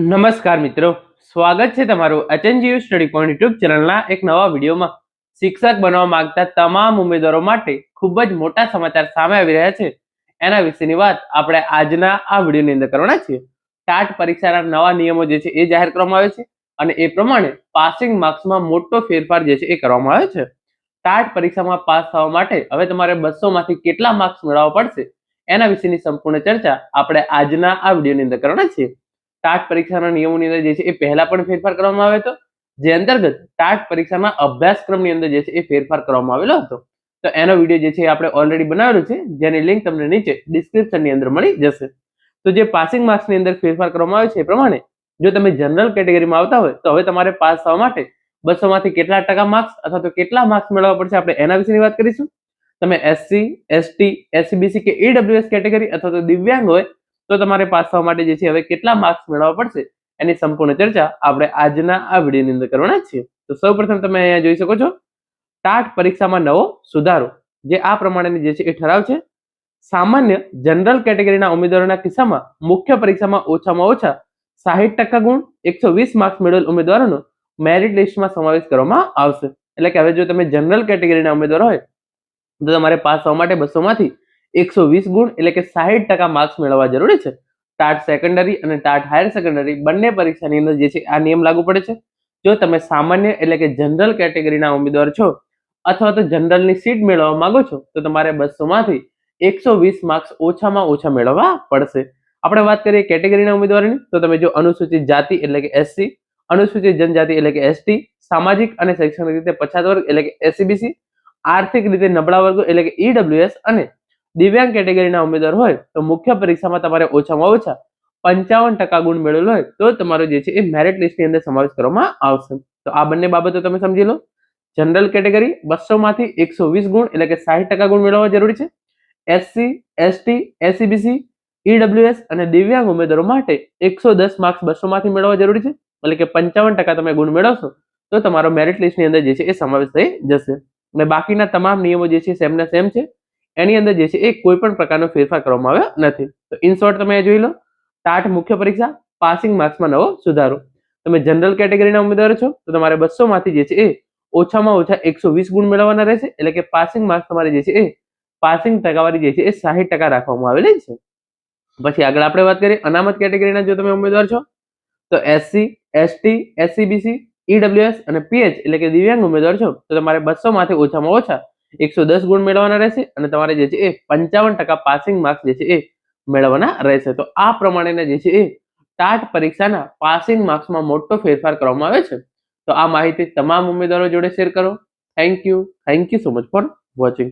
નમસ્કાર મિત્રો. સ્વાગત છે તમારું એચએનજીયુ સ્ટડી પોઈન્ટ યુટ્યુબ ચેનલના એક નવા વિડીયોમાં. શિક્ષક બનવા માંગતા તમામ ઉમેદવારો માટે ખૂબ જ મોટા સમાચાર સામે આવી રહ્યા છે. એના વિશેની વાત આપણે આજના આ વિડીયોની અંદર કરવાના છીએ. ટાટ પરીક્ષાના નવા નિયમો જે છે એ જાહેર કરવામાં આવે છે અને એ પ્રમાણે પાસિંગ માર્ક્સમાં મોટો ફેરફાર જે છે એ કરવામાં આવે છે. ટાટ પરીક્ષામાં પાસ થવા માટે હવે તમારે બસોમાંથી કેટલા માર્ક્સ મેળવવા પડશે એના વિશેની સંપૂર્ણ ચર્ચા આપણે આજના આ વિડીયોની અંદર કરવાના છીએ. ટાટ પરીક્ષાના નિયમોની અંદર જે છે એ પહેલા પણ ફેરફાર કરવામાં આવ્યો હતો. જે અંતર્ગત ટાટ પરીક્ષાના અભ્યાસક્રમની અંદર જે છે એ ફેરફાર કરવામાં આવેલો હતો. તો એનો વીડિયો જે છે આપણે ઓલરેડી બનાવેલો છે. જેની લિંક તમને નીચે ડિસ્ક્રિપ્શનની અંદર મળી જશે. તો જે પાસિંગ માર્ક્સની અંદર ફેરફાર કરવામાં આવે છે એ પ્રમાણે જો તમે જનરલ કેટેગરીમાં આવતા હોય તો હવે તમારે પાસ થવા માટે બસો માંથી કેટલા ટકા માર્ક્સ અથવા તો કેટલા માર્ક્સ મેળવવા પડશે આપણે એના વિશેની વાત કરીશું. તમે એસસી એસટી એસસીબીસી કે ઈડબ્લ્યુએસ કેટેગરી અથવા તો દિવ્યાંગ હોય તો તમારે પાસ થવા માટે જે છે હવે કેટલા માર્ક્સ મેળવવા પડશે એની સંપૂર્ણ ચર્ચા આપણે આજના આ વિડીયોની અંદર કરવાના છીએ. તો સૌપ્રથમ તમે અહીંયા જોઈ શકો છો, ટાટ પરીક્ષામાં નવો સુધારો, જે આ પ્રમાણેની જે છે એ ઠરાવ છે. સામાન્ય જનરલ કેટેગરીના ઉમેદવારોના કિસ્સામાં મુખ્ય પરીક્ષામાં ઓછામાં ઓછા સાહીઠ ટકા ગુણ, એકસો વીસ માર્ક્સ મેળવેલ ઉમેદવારોનો મેરિટ લિસ્ટમાં સમાવેશ કરવામાં આવશે. એટલે કે હવે જો તમે જનરલ કેટેગરીના ઉમેદવાર હોય, તો તમારે પાસ થવા માટે બસો માંથી એકસો વીસ ગુણ એટલે કે સાહીઠ ટકા માર્ક્સ મેળવવા જરૂરી છે. ટાટ સેકન્ડરી અને ટાટ હાયર સેકન્ડરી બંને પરીક્ષાની અંદર જે છે, આ નિયમ લાગુ પડે છે. જો તમે સામાન્ય એટલે કે જનરલ કેટેગરીના ઉમેદવાર છો અથવા તો જનરલની સીટ મેળવવા માંગો છો, તો તમારે બસોમાંથી એકસો વીસ માર્ક્સ ઓછામાં ઓછા મેળવવા પડશે. આપણે વાત કરીએ કેટેગરીના ઉમેદવારની, તો તમે જો અનુસૂચિત જાતિ એટલે કે એસસી અનુસૂચિત જનજાતિ એટલે કે એસટી સામાજિક અને શૈક્ષણિક રીતે પછાત વર્ગ એટલે કે એસસીબીસી આર્થિક રીતે નબળા વર્ગો એટલે કે ઈડબ્લ્યુએસ અને દિવ્યાંગ કેટેગરીના ઉમેદવાર હોય તો મુખ્ય પરીક્ષામાં તમારે ઓછામાં ઓછા પંચાવન ટકા ગુણ મેળવેલો હોય તો તમારો જે છે એ મેરિટ લિસ્ટની અંદર સમાવેશ કરવામાં આવશે. તો આ બંને બાબતો તમે સમજી લો. જનરલ કેટેગરી બસો માંથી એકસો વીસ ગુણ એટલે કે સાહીઠ ટકા ગુણ મેળવવા જરૂરી છે. એસસી એસટી એસસીબીસી ઈડબ્લ્યુએસ અને દિવ્યાંગ ઉમેદવારો માટે એકસો દસ માર્ક્સ બસો માંથી મેળવવા જરૂરી છે. એટલે કે પંચાવન ટકા તમે ગુણ મેળવશો તો તમારો મેરિટ લિસ્ટની અંદર જે છે એ સમાવેશ થઈ જશે. અને બાકીના તમામ નિયમો જે છે સેમ ના સેમ છે. એની અંદર જે છે એ કોઈ પણ પ્રકારનો ફેરફાર કરવામાં આવ્યો નથી. તો ઇન શોર્ટ તમે જોઈ લો. ટાટ મુખ્ય પરીક્ષા પાસિંગ માર્ક્સમાં નવો સુધારો. તમે જનરલ કેટેગરીના ઉમેદવાર છો, તો તમારે બસો માંથી જે છે એ ઓછામાં ઓછા એકસો વીસ ગુણ મેળવવાના રહેશે. એટલે કે પાસિંગ માર્ક્સ તમારે જે છે એ પાસિંગ ટકાવારી જે છે એ સાહીઠ ટકા રાખવામાં આવેલી છે. પછી આગળ આપણે વાત કરીએ, અનામત કેટેગરીના જો તમે ઉમેદવાર છો, તો એસસી એસટી એસસીબીસી ઈડબ્લ્યુએસ અને પીએચ એટલે કે દિવ્યાંગ ઉમેદવાર છો, તો તમારે બસો માંથી ઓછામાં ઓછા એકસો દસ ગુણ મેળવવાના રહેશે અને તમારે જે છે એ પંચાવન ટકા પાસિંગ માર્ક્સ જે છે એ મેળવવાના રહેશે. તો આ પ્રમાણેના જે છે એ ટાટ પરીક્ષાના પાસિંગ માર્ક્સમાં મોટો ફેરફાર કરવામાં આવે છે. તો આ માહિતી તમામ ઉમેદવારો જોડે શેર કરો. Thank you thank you so much for watching